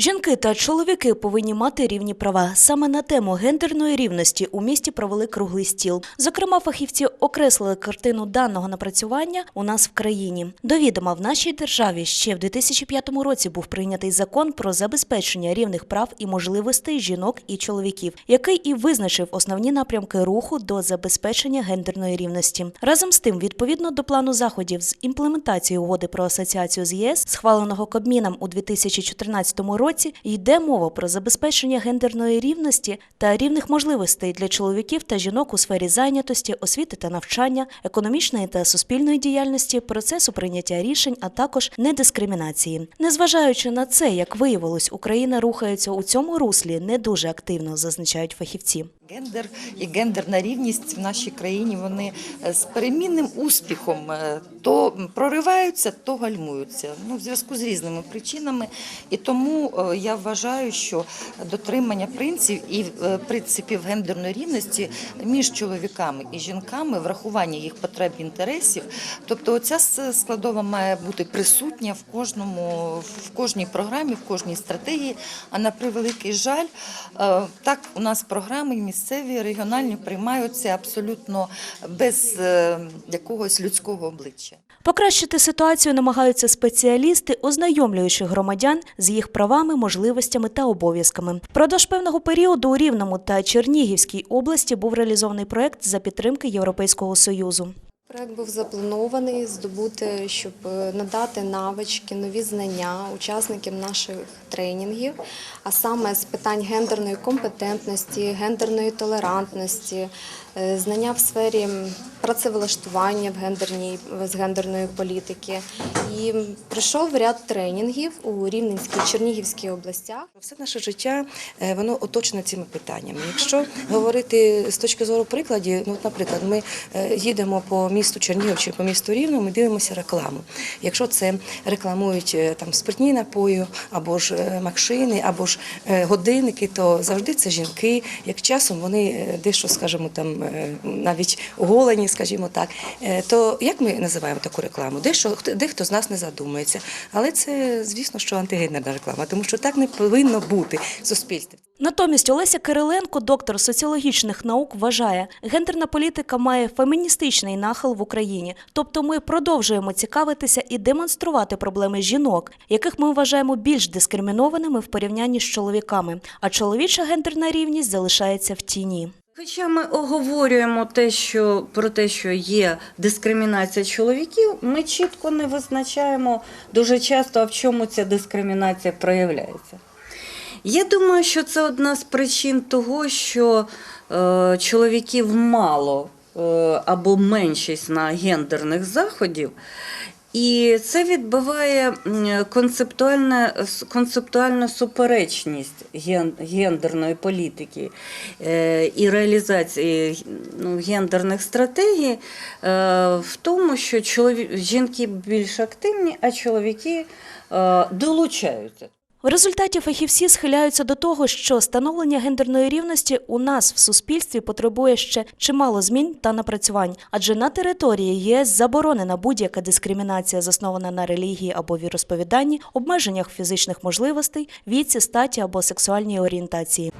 Жінки та чоловіки повинні мати рівні права. Саме на тему гендерної рівності у місті провели круглий стіл. Зокрема, фахівці окреслили картину даного напрацювання у нас в країні. До відома в нашій державі ще в 2005 році був прийнятий закон про забезпечення рівних прав і можливостей жінок і чоловіків, який і визначив основні напрямки руху до забезпечення гендерної рівності. Разом з тим, відповідно до плану заходів з імплементації угоди про асоціацію з ЄС, схваленого Кабміном у 2014 році, йде мова про забезпечення гендерної рівності та рівних можливостей для чоловіків та жінок у сфері зайнятості, освіти та навчання, економічної та суспільної діяльності, процесу прийняття рішень, а також недискримінації. Незважаючи на це, як виявилось, Україна рухається у цьому руслі не дуже активно, зазначають фахівці. Гендер і гендерна рівність в нашій країні вони е, з перемінним успіхом е, то прориваються, то гальмуються. Ну, в зв'язку з різними причинами. І тому е, я вважаю, що дотримання принципів і принципів гендерної рівності між чоловіками і жінками, врахування їх потреб і інтересів, тобто оця складова має бути присутня в кожному, в кожній програмі, в кожній стратегії. А на превеликий жаль, так у нас програми місцеві, регіональні приймаються абсолютно без е, якогось людського обличчя. Покращити ситуацію намагаються спеціалісти, ознайомлюючи громадян з їх правами, можливостями та обов'язками. Впродовж певного періоду у Рівному та Чернігівській області був реалізований проект за підтримки Європейського союзу. Проект був запланований здобути, щоб е, надати навички, нові знання учасникам наших тренінгів, а саме з питань гендерної компетентності, гендерної толерантності, е, знання в сфері працевлаштування в гендерній з гендерної політики. І прийшов ряд тренінгів у Рівненській Чернігівській областях. Все наше життя е, воно оточене цими питаннями. Якщо говорити з точки зору прикладів, ну наприклад, ми е, їдемо по місту Чернігів чи по місту Рівно, ми дивимося рекламу. Якщо це рекламують е, там спиртні напої, або ж машини, або ж годинники, то завжди це жінки. Як часом вони дещо, скажімо, там навіть оголені, скажімо так. Е, То як ми називаємо таку рекламу? Дещо хто- дехто з нас не задумується, але це звісно, що антигендерна реклама, тому що так не повинно бути в суспільстві. Натомість Олеся Кириленко, доктор соціологічних наук, вважає, гендерна політика має феміністичний нахил в Україні. Тобто ми продовжуємо цікавитися і демонструвати проблеми жінок, яких ми вважаємо більш дискримінованими в порівнянні з чоловіками. А чоловіча гендерна рівність залишається в тіні. Хоча ми оговорюємо те, що про те, що є дискримінація чоловіків, ми чітко не визначаємо дуже часто, а в чому ця дискримінація проявляється. Я думаю, що це одна з причин того, що е, чоловіків мало е, або меншість на гендерних заходів. І це відбиває концептуальну суперечність ген- гендерної політики е, і реалізації ну, гендерних стратегій е, в тому, що чолові... жінки більш активні, а чоловіки е, долучаються. В результаті фахівці схиляються до того, що становлення гендерної рівності у нас в суспільстві потребує ще чимало змін та напрацювань, адже на території ЄС заборонена будь-яка дискримінація, заснована на релігії або віросповіданні, обмеженнях фізичних можливостей, віці, статі або сексуальній орієнтації.